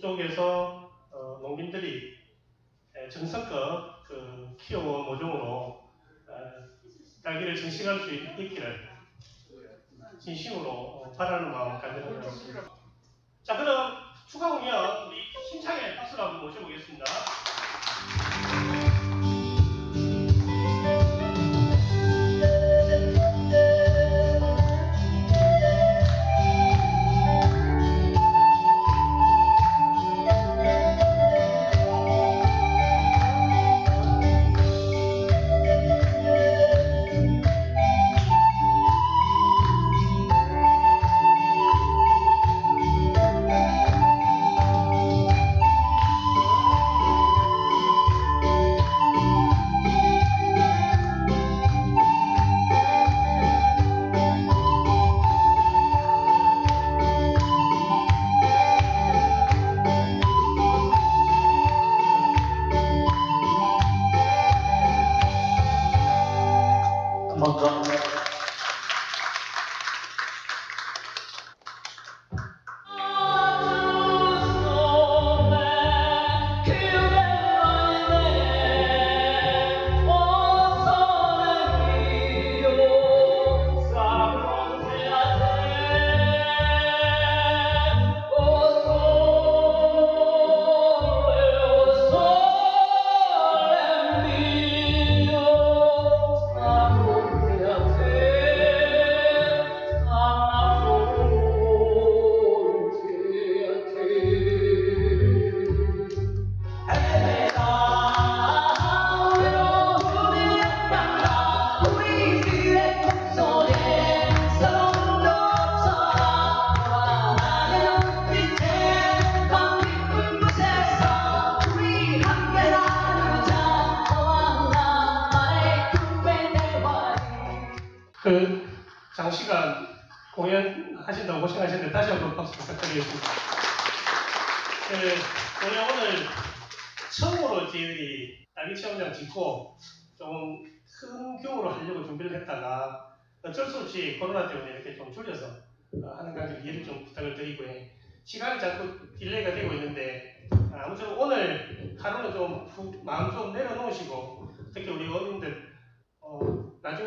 북쪽에서 어, 농민들이 에, 정성껏 그 키워온 모종으로 어, 딸기를 증식할 수 있기를 진심으로 어, 바라는 마음 가지고 있습니다. 자 그럼 추가 공연 우리 힘차게 박수로 한번 모셔보겠습니다.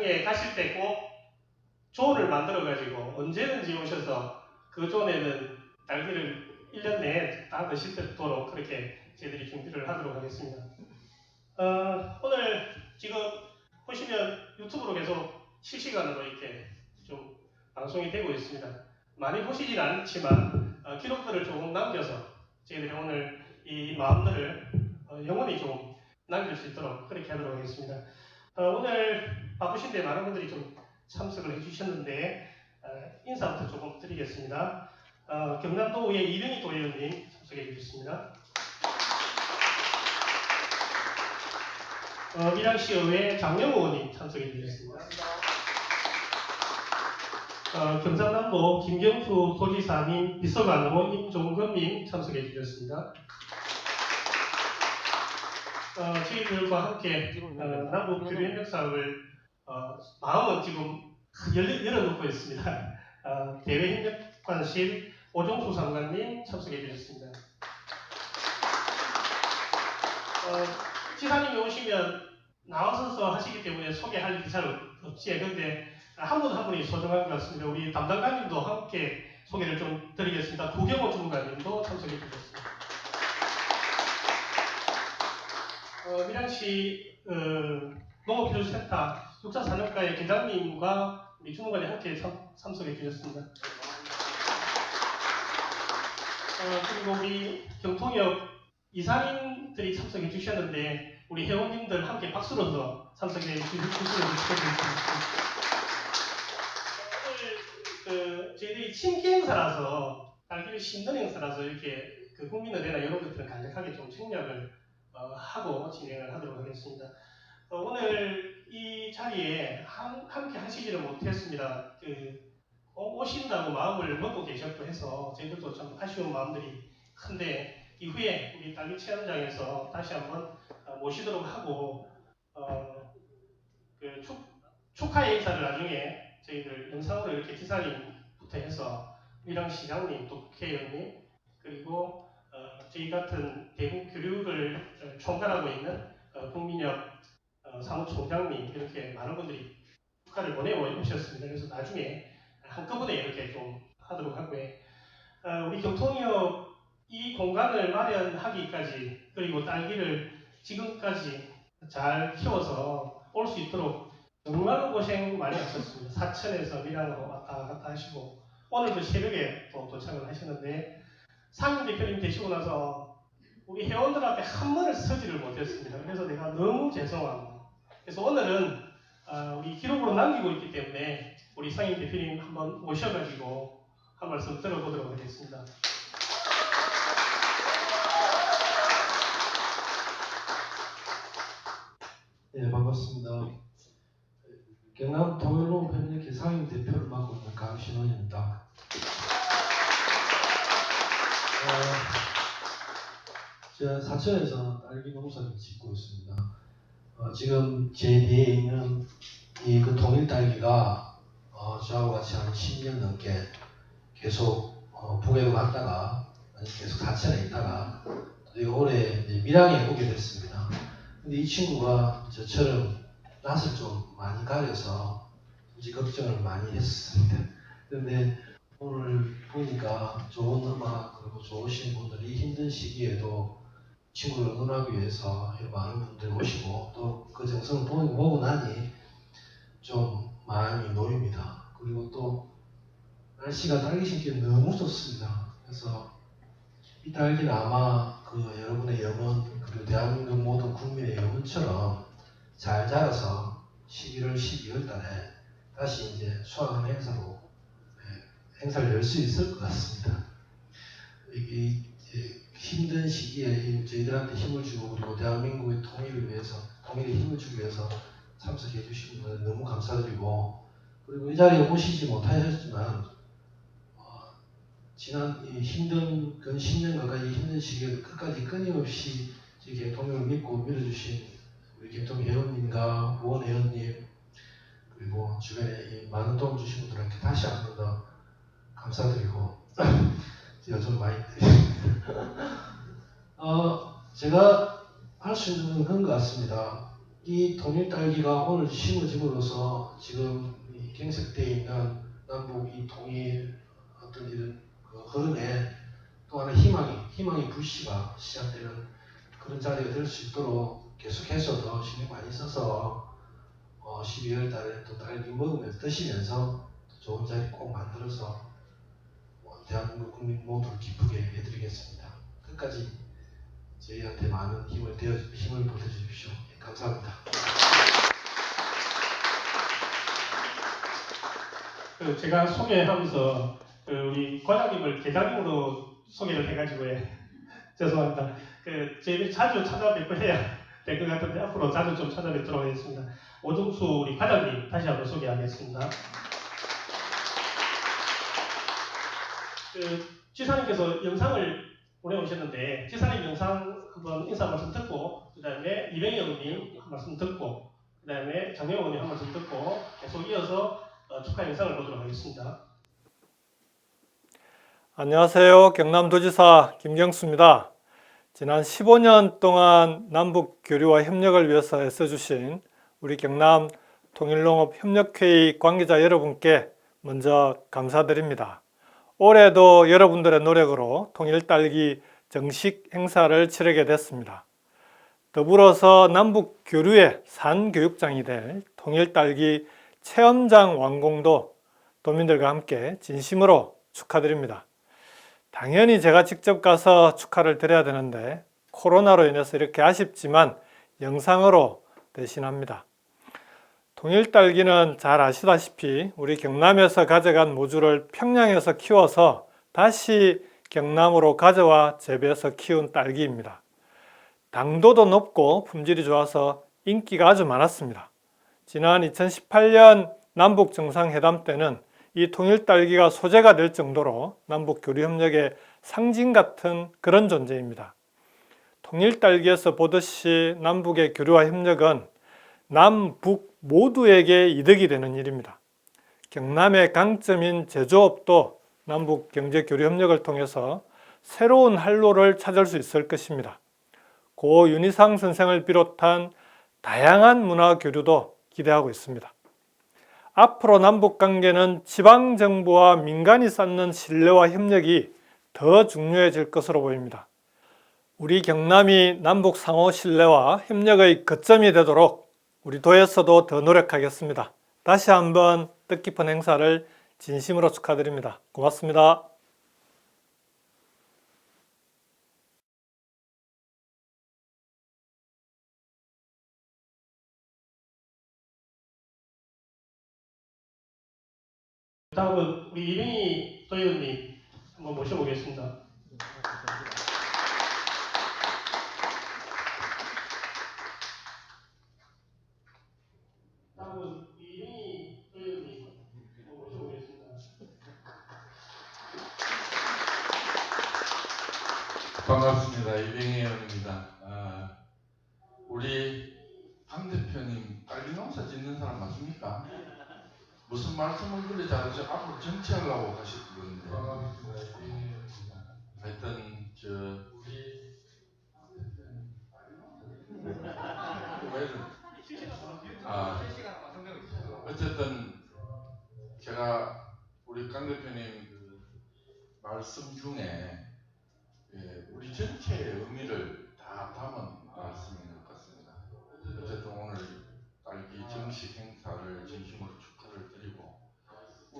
나중에 가실 때 꼭 존을 만들어가지고 언제든지 오셔서 그 존에는 딸기를 1년 내에 다 드실 수 있도록 그렇게 저희들이 준비를 하도록 하겠습니다. 어, 오늘 지금 보시면 유튜브로 계속 실시간으로 이렇게 좀 방송이 되고 있습니다. 많이 보시진 않지만 어, 기록들을 조금 남겨서 저희들이 오늘 이 마음들을 어, 영원히 좀 남길 수 있도록 그렇게 하도록 하겠습니다. 어, 오늘 바쁘신데 많은 분들이 좀 참석을 해주셨는데 어, 인사부터 조금 드리겠습니다. 어, 경남도의 이병희 도의원님 참석해 주셨습니다. 어, 밀양시의회 장영호 의원님 참석해 주셨습니다. 어, 경상남도 김경수 소지사님 비서관으로 임종근님 참석해 주셨습니다. 어, 저희들과 함께 어, 남북 교류 협력 사업을 어, 마음은 지금 열, 열어놓고 있습니다. 어, 대외 협력관실 오종수 상관님 참석해 주셨습니다. 어, 지사님이 오시면 나와서서 하시기 때문에 소개할 일이 잘 없지. 근데 한 분 한 분이 소중한 것 같습니다. 우리 담당관님도 함께 소개를 좀 드리겠습니다. 구경호 주무관님도 참석해 주셨습니다. 어, 밀양시 어, 농업기술센터 육사산업과의 계장님과 우리 주무관이 함께 참, 참석해 주셨습니다. 어, 그리고 우리 경통역 이사님들이 참석해 주셨는데 우리 회원님들 함께 박수로서 참석해 축하드리겠습니다. 오늘 그 저희들이 친기 행사라서 딸기를 심는 행사라서 이렇게 그 국민의대나 이런 것들은 간략하게 좀 생략을 어, 하고 진행을 하도록 하겠습니다. 어, 오늘 이 자리에 한, 함께 하시지를 못했습니다. 그 오- 오신다고 마음을 먹고 계셨고 해서 저희들도 좀 아쉬운 마음들이 큰데 이후에 우리 딸기 체험장에서 다시 한번 어, 모시도록 하고 어, 그 축, 축하 인사를 나중에 저희들 영상으로 이렇게 지사님부터 해서 위랑 시장님, 또 국회의원님 그리고 어, 저희 같은 대북 교류를 어, 총괄하고 있는 어, 국민협 어, 사무총장 님 이렇게 많은 분들이 축하를 보내오셨습니다. 그래서 나중에 한꺼번에 이렇게 좀 하도록 하고요. 어, 우리 경통협 이 공간을 마련하기까지 그리고 딸기를 지금까지 잘 키워서 올 수 있도록 정말 고생 많이 하셨습니다. 사천에서 밀양으로 왔다 갔다 하시고 오늘도 새벽에 또 도착을 하셨는데 상임 대표님 되시고 나서 우리 회원들한테 한 번을 서지를 못했습니다. 그래서 내가 너무 죄송합니다. 그래서 오늘은 아, 우리 기록으로 남기고 있기 때문에 우리 상임 대표님 한번 모셔가지고 한 말씀 들어보도록 하겠습니다. 네, 반갑습니다. 경남 동일로 협력회 상임 대표를 맡고 있는 강신원입니다. 어, 제가 사천에서 딸기 농사를 짓고 있습니다. 어, 지금 제 뒤에 있는 이 그 동일 딸기가 어, 저하고 같이 한 10년 넘게 계속 어, 북에도 갔다가 계속 사천에 있다가 또 올해 밀양에 오게 됐습니다. 근데 이 친구가 저처럼 낯을 좀 많이 가려서 이제 걱정을 많이 했습니다. 근데 오늘 보니까 좋은 음악 그리고 좋으신 분들이 힘든 시기에도 친구를 응원하기 위해서 많은 분들 오시고 또 그 정성을 보고, 나니 좀 마음이 놓입니다. 그리고 또 날씨가 딸기 심기 너무 좋습니다. 그래서 이 딸기는 아마 그 여러분의 영혼 그리고 대한민국 모든 국민의 영혼처럼 잘 자라서 11월 12월 달에 다시 이제 수확하는 행사로 예, 행사를 열 수 있을 것 같습니다. 이게 힘든 시기에 이 저희들한테 힘을 주고 그리고 대한민국의 통일을 위해서 통일에 힘을 주기 위해서 참석해 주신 분들 너무 감사드리고 그리고 이 자리에 오시지 못하셨지만 어, 지난 이 힘든 근 10년 가까이 힘든 시기에 끝까지 끊임없이 저희 개통을 믿고 밀어주신 우리 개통 회원님과 후원 회원님 그리고 주변에 이 많은 도움 주신 분들한테 다시 한번더 감사드리고 좀 많이 어, 제가 할 수 있는 건 같습니다. 이 통일 딸기가 오늘 심어짐으로써 지금 이 경색되어 있는 남북 이 통일 어떤 이런 그 흐름에 또 하나 희망이 희망의 불씨가 시작되는 그런 자리가 될 수 있도록 계속해서 더 신경 많이 써서 어, 12월 달에 또 딸기 먹으면서 드시면서 좋은 자리 꼭 만들어서 어, 대한민국 국민 모두를 기쁘게 해드리겠습니다. 끝까지 저희한테 많은 힘을 되어 힘을 보태주십시오. 예, 감사합니다. 그 제가 소개하면서 그 우리 과장님을 계장님으로 소개를 해가지고 예. 죄송합니다. 그 저희를 자주 찾아뵙고 해야 될 것 같은데 앞으로 자주 좀 찾아뵙도록 하겠습니다. 오중수 우리 과장님 다시 한번 소개하겠습니다. 그 지사님께서 영상을 보내오셨는데 지사님 영상 한번 인사 말씀 듣고 그 다음에 이병영님 한 말씀 듣고 그 다음에 장영원님 한 말씀 듣고 계속 이어서 어, 축하 영상을 보도록 하겠습니다. 안녕하세요. 경남도지사 김경수입니다. 지난 15년 동안 남북 교류와 협력을 위해서 애써주신 우리 경남 통일농업 협력회의 관계자 여러분께 먼저 감사드립니다. 올해도 여러분들의 노력으로 통일딸기 정식 행사를 치르게 됐습니다. 더불어서 남북 교류의 산 교육장이 될 통일딸기 체험장 완공도 도민들과 함께 진심으로 축하드립니다. 당연히 제가 직접 가서 축하를 드려야 되는데 코로나로 인해서 이렇게 아쉽지만 영상으로 대신합니다. 통일딸기는 잘 아시다시피 우리 경남에서 가져간 모주를 평양에서 키워서 다시 경남으로 가져와 재배해서 키운 딸기입니다. 당도도 높고 품질이 좋아서 인기가 아주 많았습니다. 지난 2018년 남북 정상회담 때는 이 통일 딸기가 소재가 될 정도로 남북 교류 협력의 상징 같은 그런 존재입니다. 통일 딸기에서 보듯이 남북의 교류와 협력은 남북 모두에게 이득이 되는 일입니다. 경남의 강점인 제조업도 남북 경제 교류 협력을 통해서 새로운 활로를 찾을 수 있을 것입니다. 고 윤희상 선생을 비롯한 다양한 문화 교류도 기대하고 있습니다. 앞으로 남북 관계는 지방 정부와 민간이 쌓는 신뢰와 협력이 더 중요해질 것으로 보입니다. 우리 경남이 남북 상호 신뢰와 협력의 거점이 되도록 우리 도에서도 더 노력하겠습니다. 다시 한번 뜻깊은 행사를 진심으로 축하드립니다. 고맙습니다. 다음은 우리 이민희 도의원님 한번 모셔보겠습니다.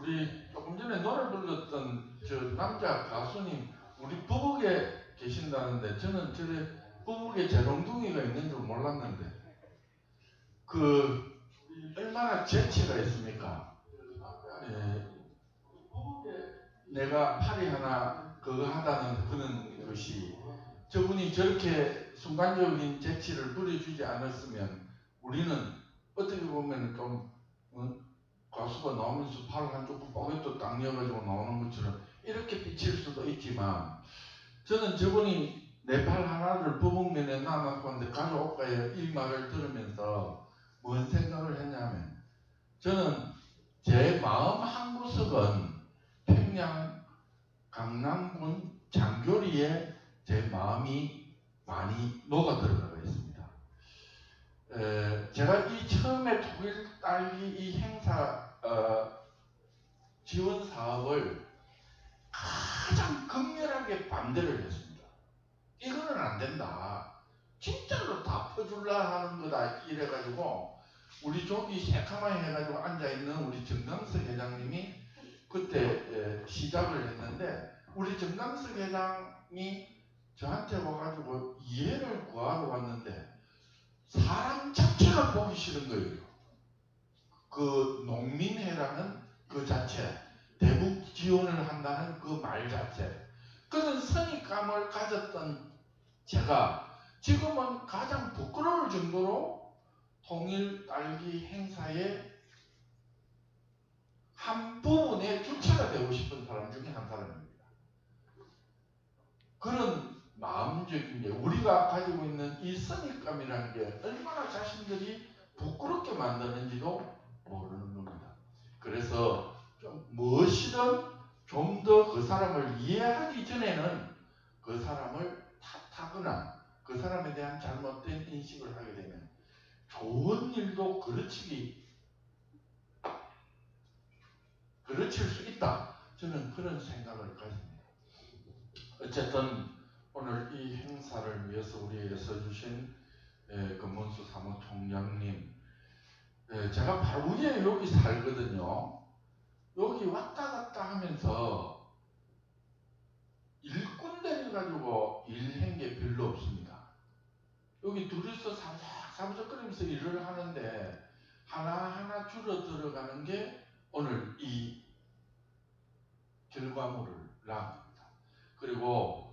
우리 조금 전에 노래 불렀던 저 남자 가수님 우리 부북에 계신다는데 저는 저래 부북에 재롱둥이가 있는 줄 몰랐는데 그 얼마나 재치가 있습니까? 예, 내가 팔이 하나 그거 하다는 그런 것이 저분이 저렇게 순간적인 재치를 부려주지 않았으면 우리는 어떻게 보면 좀 어, 가수가 나오면서 팔 한쪽 뽀개도 딱 이어가지고 나오는 것처럼 이렇게 비칠 수도 있지만 저는 저분이 내 팔 하나를 부북면에 놔놓고 하는데 가져올까요? 이 말을 들으면서 뭔 생각을 했냐면 저는 제 마음 한 구석은 평양 강남군 장교리에 제 마음이 많이 녹아 들어가 있습니다. 에, 제가 이 처음에 독일 딸기 이 행사 어, 지원 사업을 가장 극렬하게 반대를 했습니다. 이거는 안 된다. 진짜로 다 퍼줄라 하는 거다 이래가지고 우리 저기 새카마에 해가지고 앉아 있는 우리 정강석 회장님이 그때 에, 시작을 했는데 우리 정강석 회장이 저한테 와가지고 이해를 구하러 왔는데 사람 자체가 보기 싫은 거예요. 그 농민회라는 그 자체, 대북 지원을 한다는 그 말 자체. 그런 선입감을 가졌던 제가 지금은 가장 부끄러울 정도로 통일 딸기 행사에 한 부분의 주체가 되고 싶은 사람 중에 한 사람입니다. 그런 게 우리가 가지고 있는 이 선입감이라는 게 얼마나 자신들이 부끄럽게 만드는지도 모르는 겁니다. 그래서 좀 무엇이든 좀 더 그 사람을 이해하기 전에는 그 사람을 탓하거나 그 사람에 대한 잘못된 인식을 하게 되면 좋은 일도 그르치기 그르칠 수 있다. 저는 그런 생각을 가집니다. 어쨌든 오늘 이 행사를 위해서 우리에게 써주신 에, 금문수 사무총장님, 에, 제가 바로 위에 여기 살거든요. 여기 왔다 갔다 하면서 일꾼들이 가지고 일한 게 별로 없습니다. 여기 둘이서 사부작 사부작거리면서 일을 하는데 하나하나 줄어 들어가는 게 오늘 이 결과물을 낳습니다. 그리고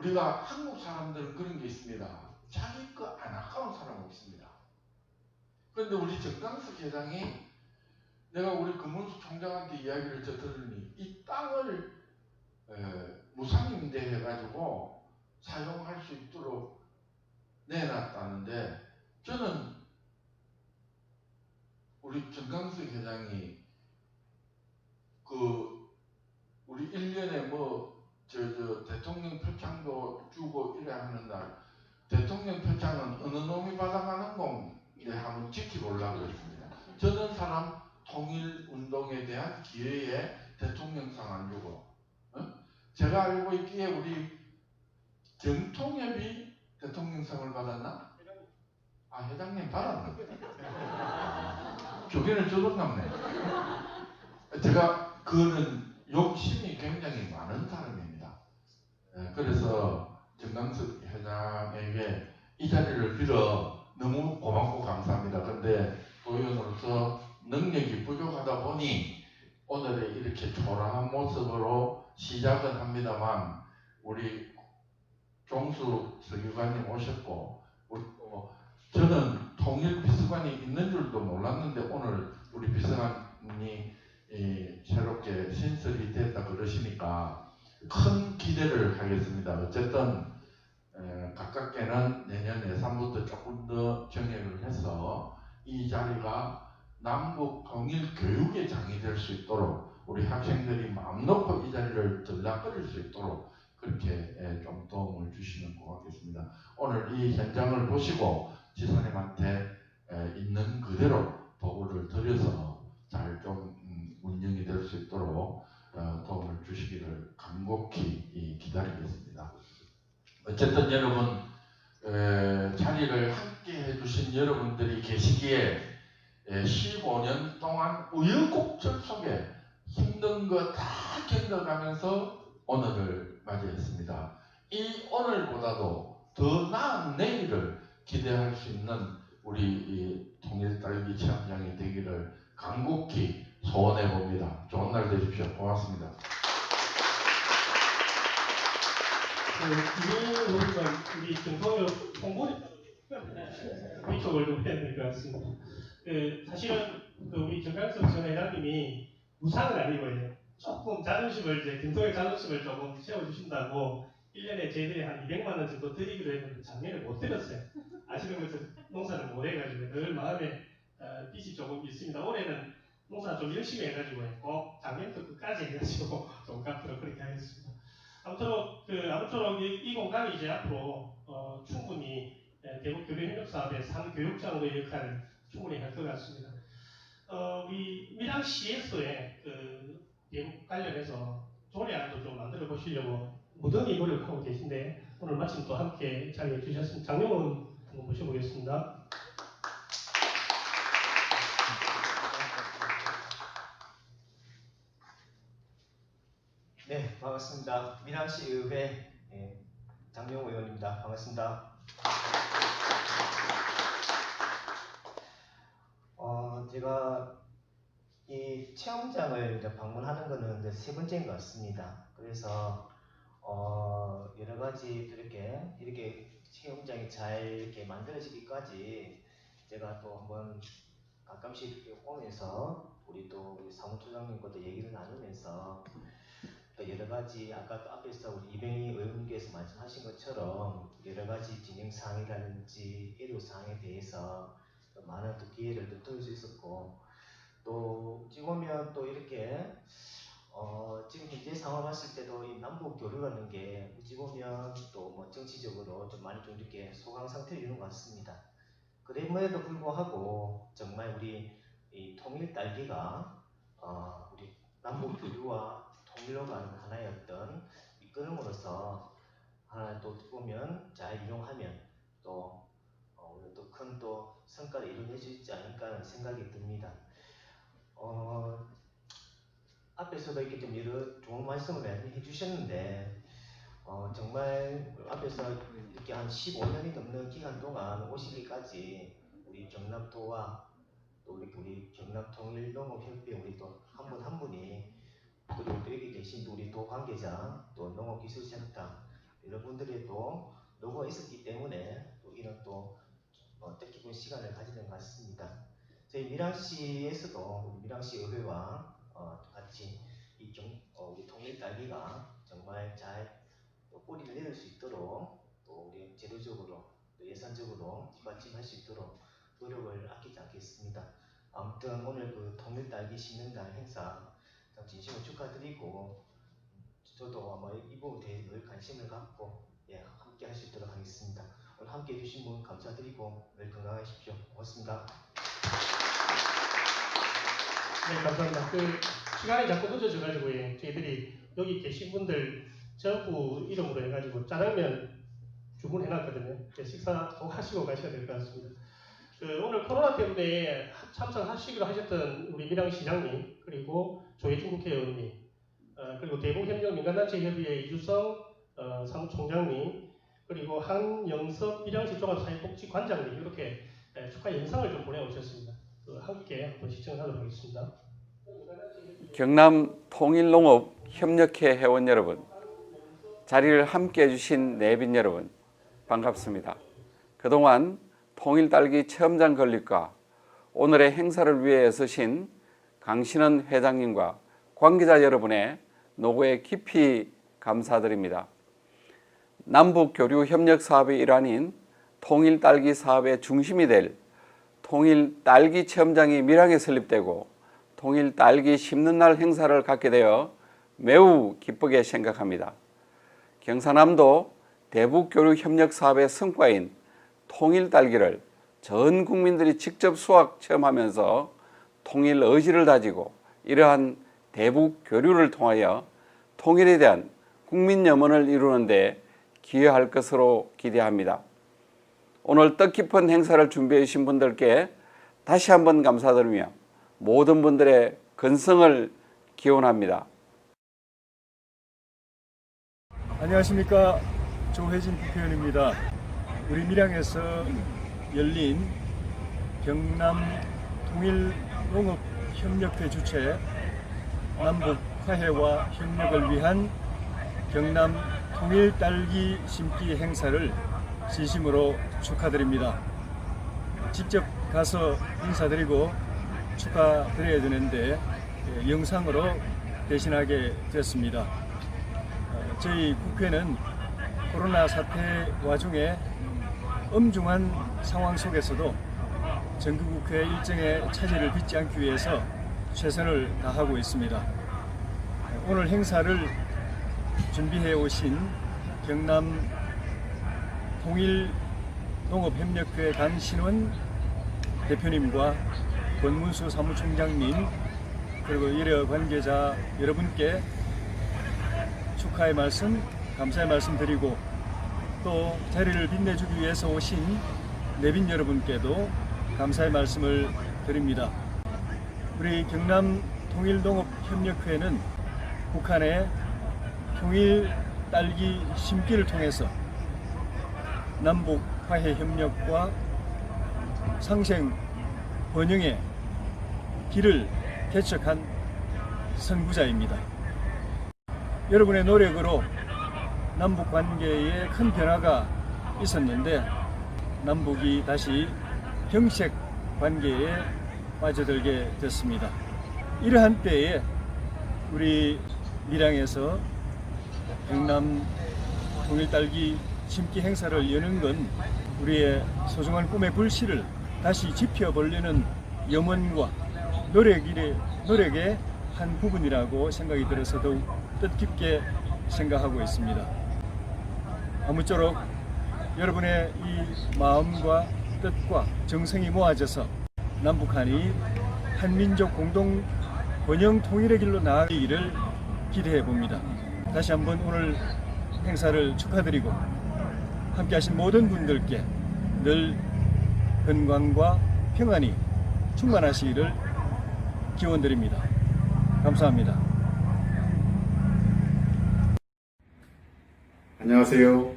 우리가 한국 사람들은 그런 게 있습니다. 자기 거 안 아까운 사람 없습니다. 그런데 우리 정강석 회장이 내가 우리 금문수 총장한테 이야기를 저 들으니 이 땅을 에, 무상임대 해가지고 사용할 수 있도록 내놨다는데 저는 우리 정강석 회장이 그 우리 1년에 뭐 저저 표창도 주고 이래 하는 날 대통령 표창은 어느 놈이 받아가는 건데 한번 지켜보려고 했습니다. 저는 사람 통일 운동에 대한 기회에 대통령상 안 주고 어? 제가 알고 있기에 우리 경통협이 대통령상을 받았나? 아 회장님 받았나? 교계는 저런갑네. 제가 그는 욕심이 굉장히 많은 사람입니다. 예, 그래서 정강석 회장에게 이 자리를 빌어 너무 고맙고 감사합니다. 근데 도의원으로서 능력이 부족하다 보니 오늘의 이렇게 초라한 모습으로 시작은 합니다만 우리 종수 서기관님 오셨고 저는 통일 비서관이 있는 줄도 몰랐는데 오늘 우리 비서관이 이 새롭게 신설이 됐다 그러시니까 큰 기대를 하겠습니다. 어쨌든 에, 가깝게는 내년 예산부터 조금 더 정액을 해서 이 자리가 남북 통일 교육의 장이 될 수 있도록 우리 학생들이 마음 놓고 이 자리를 들락거릴 수 있도록 그렇게 에, 좀 도움을 주시면 고맙겠습니다. 오늘 이 현장을 보시고 지사님한테 에, 있는 그대로 보고를 드려서 잘좀 음, 운영이 될 수 있도록 어, 도움을 주시기를 간곡히 이, 기다리겠습니다. 어쨌든 여러분 에, 자리를 함께 해주신 여러분들이 계시기에 에, 15년 동안 우여곡절 속에 힘든 거 다 견뎌가면서 오늘을 맞이했습니다. 이 오늘보다도 더 나은 내일을 기대할 수 있는 우리 이 통일딸기 체험장이 되기를 간곡히 소원해 봅니다. 좋은 날 되십시오. 고맙습니다. 그 보니까 우리 정성을 홍보를 이쪽을 좀 해야 될 것 같습니다. 그 사실은 그 우리 정강석 전 회장님이 무상은 아니고요. 조금 자존심을 이제 금속의 자존심을 조금 세워주신다고 1년에 저희들이 한 200만 원 정도 드리기로 했는데 작년에 못 드렸어요. 아시는 것처럼 농사를 못 해가지고 늘 마음에 어, 빚이 조금 있습니다. 올해는 농사 좀 열심히 해가지고 꼭 작년부터 끝까지 해가지고 좀 갚도록 그렇게 하겠습니다. 아무쪼록 그 아무쪼록 이, 이 공간이 이제 앞으로 어, 충분히 예, 대북 교류 협력 사업의 3교육장의 역할을 충분히 할 것 같습니다. 어, 우리 밀양시에서의 그 대북 관련해서 조례안도 좀 만들어 보시려고 무던히 노력하고 계신데 오늘 마침 또 함께 자리해 주셨습니다. 장영훈 한번 모셔보겠습니다. 네, 반갑습니다. 민항시 의회 예, 장명 의원입니다. 반갑습니다. 어, 제가 이 체험장을 방문하는 거는 세 번째인 것 같습니다. 그래서 어, 여러 가지 이렇게 이렇게 체험장이 잘 이렇게 만들어지기까지 제가 또 한번 가끔씩 이렇게 오면서 우리 또 사무처장님과도 얘기를 나누면서 또 여러 가지 아까 또 앞에서 우리 이병희 의원님께서 말씀하신 것처럼 여러 가지 진행 사항이라든지 애로 사항에 대해서 또 많은 또 기회를 또 들을 수 있었고 또 어찌 보면 또 이렇게 어 지금 현재 상황 봤을 때도 이 남북 교류라는 게 어찌 보면 또 뭐 정치적으로 좀 많이 좀 이렇게 소강 상태에 있는 것 같습니다. 그럼에도 불구하고 정말 우리 이 통일 딸기가 어 우리 남북 교류와 가는 하나의 어떤 이끌음으로써 하나 또 보면 잘 이용하면 또 어, 또큰 또 성과를 이뤄낼 수 있지 않을까 하는 생각이 듭니다. 어, 앞에서도 이렇게 좀 여러 좋은 말씀을 많이 해주셨는데 어, 정말 앞에서 이렇게 한 15년이 넘는 기간 동안 오시기까지 우리 경남도와 또 우리, 우리 경남통일농업협회 우리 또 한 분한 분이 그리고 또 여기 계신 우리 도 관계자 또 농업기술센터 여러분들의 또 노고가 있었기 때문에 또 이런 또 어, 뜻깊은 시간을 가지는 것 같습니다. 저희 밀양시에서도 우리 밀양시 의회와 어, 같이 이 경, 어, 우리 통일 딸기가 정말 잘또 뿌리를 내릴 수 있도록 또 우리 제도적으로 또 예산적으로 뒷받침할 수 있도록 노력을 아끼지 않겠습니다. 아무튼 오늘 그 통일 딸기 심는 날 행사 참 진심으로 축하드리고 저도 아마 이 부분에 대해 늘 관심을 갖고 예, 함께 할 수 있도록 하겠습니다. 오늘 함께 해주신 분 감사드리고 늘 건강하십시오. 고맙습니다. 네, 감사합니다. 그 시간이 자꾸 늦어져 가지고 예, 저희들이 여기 계신 분들 전부 이름으로 해가지고 짜장면 주문해 놨거든요. 이제 식사 꼭 하시고 가셔야 될 것 같습니다. 그 오늘 코로나 때문에 참석하시기로 하셨던 우리 밀양시장님 그리고 조혜진 국회의원님 어, 그리고 대북협력 민간단체협의회 이주성 어, 사무총장님 그리고 한영섭 밀양시 종합사회복지관장님 이렇게 예, 축하 영상을 좀 보내오셨습니다. 그 함께 한번 시청하도록 하겠습니다. 경남 통일농업 협력회 회원 여러분, 자리를 함께 해주신 내빈 여러분, 반갑습니다. 그동안 통일딸기 체험장 건립과 오늘의 행사를 위해 애쓰신 강신원 회장님과 관계자 여러분의 노고에 깊이 감사드립니다. 남북 교류 협력 사업의 일환인 통일 딸기 사업의 중심이 될 통일 딸기 체험장이 밀양에 설립되고 통일 딸기 심는 날 행사를 갖게 되어 매우 기쁘게 생각합니다. 경사남도 대북 교류 협력 사업의 성과인 통일 딸기를 전 국민들이 직접 수확 체험하면서 통일 의지를 다지고 이러한 대북 교류를 통하여 통일에 대한 국민 염원을 이루는데 기여할 것으로 기대합니다. 오늘 뜻깊은 행사를 준비해 주신 분들께 다시 한번 감사드리며 모든 분들의 건성을 기원합니다. 안녕하십니까 조혜진 국회의원입니다. 우리 밀양에서 열린 경남 통일 농업협력회 주최 남북 화해와 협력을 위한 경남 통일 딸기 심기 행사를 진심으로 축하드립니다. 직접 가서 인사드리고 축하드려야 되는데 예, 영상으로 대신하게 되었습니다. 어, 저희 국회는 코로나 사태 와중에 엄중한 상황 속에서도 전국국회 일정에 차질을 빚지 않기 위해서 최선을 다하고 있습니다. 오늘 행사를 준비해 오신 경남 통일농업협력회 강신원 대표님과 권문수 사무총장님 그리고 여러 관계자 여러분께 축하의 말씀, 감사의 말씀 드리고 또 자리를 빛내주기 위해서 오신 내빈 여러분께도 감사의 말씀을 드립니다. 우리 경남 통일농업협력회는 북한의 통일 딸기 심기를 통해서 남북 화해 협력과 상생 번영의 길을 개척한 선구자입니다. 여러분의 노력으로 남북 관계에 큰 변화가 있었는데 남북이 다시 경색 관계에 빠져들게 됐습니다. 이러한 때에 우리 밀양에서 경남 통일딸기 심기 행사를 여는 건 우리의 소중한 꿈의 불씨를 다시 지펴보려는 염원과 노력이, 노력의 한 부분이라고 생각이 들어서 더욱 뜻깊게 생각하고 있습니다. 아무쪼록 여러분의 이 마음과 뜻과 정성이 모아져서 남북한이 한민족 공동 번영 통일의 길로 나아가기를 기대해 봅니다. 다시 한번 오늘 행사를 축하드리고 함께 하신 모든 분들께 늘 건강과 평안이 충만하시기를 기원드립니다. 감사합니다. 안녕하세요.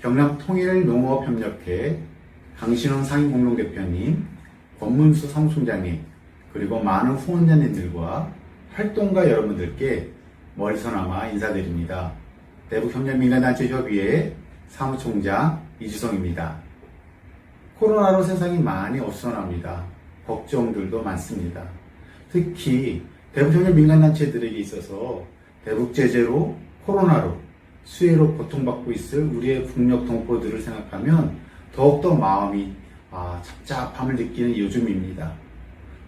경남 통일농업협력회 강신원 상임공동 대표님, 권문수 사무총장님, 그리고 많은 후원자님들과 활동가 여러분들께 머리서나마 인사드립니다. 대북협력민간단체협의회 사무총장 이주성입니다. 코로나로 세상이 많이 어수선합니다. 걱정들도 많습니다. 특히 대북협력 민간단체들에게 있어서 대북 제재로 코로나로 수혜로 고통받고 있을 우리의 국력 동포들을 생각하면 더욱더 마음이 아, 착잡함을 느끼는 요즘입니다.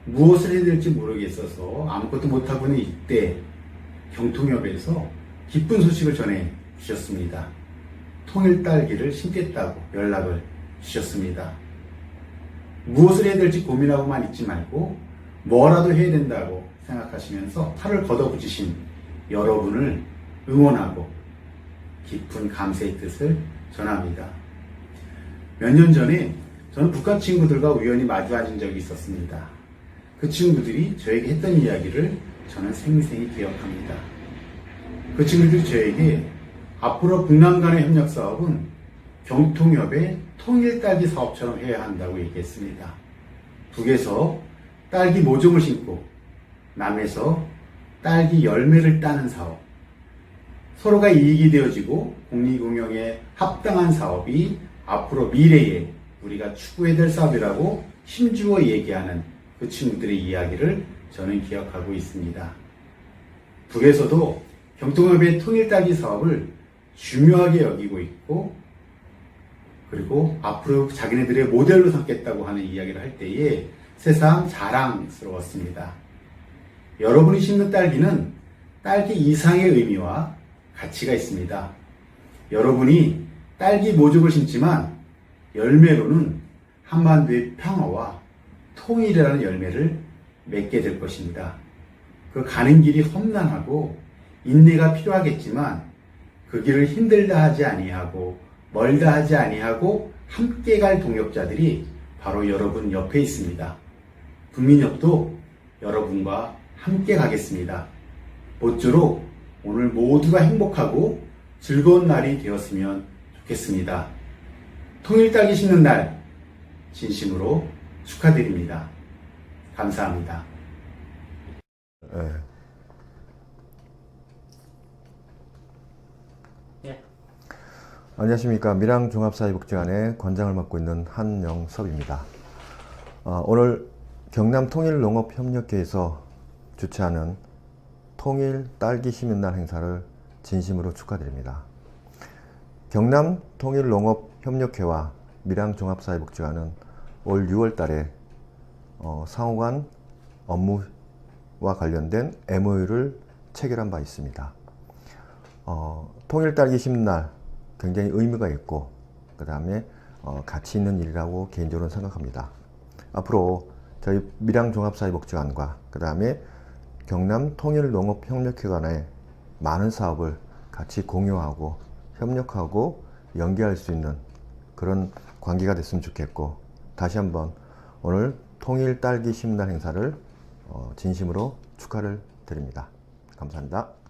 무엇을 해야 될지 모르겠어서 아무것도 못하고 있는 이때 경통협에서 기쁜 소식을 전해 주셨습니다. 통일 딸기를 심겠다고 연락을 주셨습니다. 무엇을 해야 될지 고민하고만 있지 말고 뭐라도 해야 된다고 생각하시면서 팔을 걷어붙이신 여러분을 응원하고 깊은 감사의 뜻을 전합니다. 몇 년 전에 저는 북한 친구들과 우연히 마주 앉은 적이 있었습니다. 그 친구들이 저에게 했던 이야기를 저는 생생히 기억합니다. 그 친구들이 저에게 앞으로 북남 간의 협력 사업은 경통협의 통일 딸기 사업처럼 해야 한다고 얘기했습니다. 북에서 딸기 모종을 심고 남에서 딸기 열매를 따는 사업. 서로가 이익이 되어지고 공리공영에 합당한 사업이 앞으로 미래에 우리가 추구해야 될 사업이라고 힘주어 얘기하는 그 친구들의 이야기를 저는 기억하고 있습니다. 북에서도 경통협의 통일 딸기 사업을 중요하게 여기고 있고 그리고 앞으로 자기네들의 모델로 삼겠다고 하는 이야기를 할 때에 세상 자랑스러웠습니다. 여러분이 심는 딸기는 딸기 이상의 의미와 가치가 있습니다. 여러분이 딸기 모종을 심지만 열매로는 한반도의 평화와 통일이라는 열매를 맺게 될 것입니다. 그 가는 길이 험난하고 인내가 필요하겠지만 그 길을 힘들다 하지 아니하고 멀다 하지 아니하고 함께 갈 동역자들이 바로 여러분 옆에 있습니다. 국민협도 여러분과 함께 가겠습니다. 모쪼록 오늘 모두가 행복하고 즐거운 날이 되었으면 좋겠습니다. 통일 딸기 심는 날 진심으로 축하드립니다. 감사합니다. 예. 안녕하십니까 밀양 종합사회복지관의 관장을 맡고 있는 한영섭입니다. 어, 오늘 경남 통일농업협력회에서 주최하는 통일 딸기 시민날 행사를 진심으로 축하드립니다. 경남 통일농업협력회와 밀양 종합사회복지관은 올 6월 달에 어, 상호간 업무와 관련된 MOU를 체결한 바 있습니다. 어, 통일 딸기 심는 날 굉장히 의미가 있고 그 다음에 어, 가치 있는 일이라고 개인적으로 생각합니다. 앞으로 저희 밀양종합사회복지관과 그 다음에 경남 통일농업협력회 간의 많은 사업을 같이 공유하고 협력하고 연계할 수 있는 그런 관계가 됐으면 좋겠고 다시 한번 오늘 통일 딸기 심날 행사를 어, 진심으로 축하를 드립니다. 감사합니다.